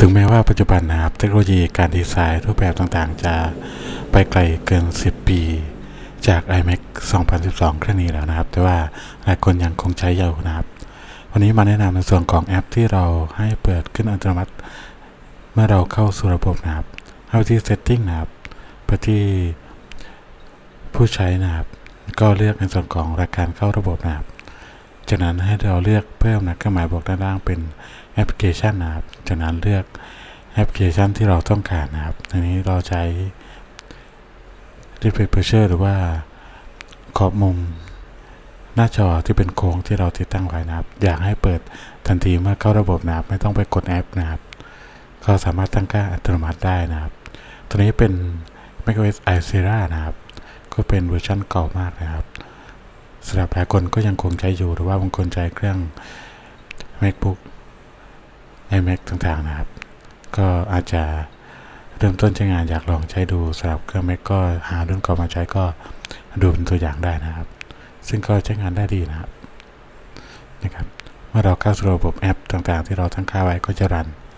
ถึงแม้ว่าปัจจุบันนะครับเทคโนโลยีการดีไซน์รูปแบบต่างๆ จะไปไกลเกิน 10 ปี จาก iMac 2012 เครื่องนี้แล้วนะครับ แต่ว่าหลายคนยังคงใช้อยู่นะครับ วันนี้มาแนะนำในส่วนของแอปที่เราให้เปิดขึ้นอัตโนมัติ เมื่อเราเข้าสู่ระบบนะครับเข้าที่ Setting นะครับไปที่ผู้ใช้นะครับ ก็เลือกในส่วนของรายการเข้าระบบนะครับ จากนั้นให้เราเลือกเพิ่มนะเครื่องหมายบวกด้านล่างเป็นแอปพลิเคชันนะครับ จากนั้นเลือกแอปพลิเคชันที่เราต้องการนะครับ อันนี้เราใช้ Display Pressure หรือว่าขอบมุมหน้าจอที่เป็นโค้งที่เราติดตั้งไว้นะครับ อยากให้เปิดทันทีเมื่อเข้าระบบนะครับ ไม่ต้องไปกดแอปนะครับ ก็สามารถตั้งค่าอัตโนมัติได้นะครับ ตัวนี้เป็น macOS i s e r a นะครับ ก็เป็นเวอร์ชันเก่ามากนะครับ สำหรับหลายคนก็ยังคงใช้อยู่หรือว่าบางคนใช้เครื่อง macbook imac ต่างๆนะครับ ก็อาจจะเริ่มต้นใช้งานอยากลองใช้ดูสำหรับเครื่อง mac ก็หารุ่นเก่ามาใช้ก็ดูเป็นตัวอย่างได้นะครับ ซึ่งก็ใช้งานได้ดีนะครับนะครับ เมื่อเราเข้าสู่ระบบแอปต่างๆ ที่เราตั้งค่าไว้ก็จะรัน